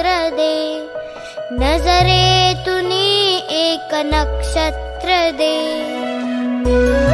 नेत्र दे तुनी एक नक्षत्र दे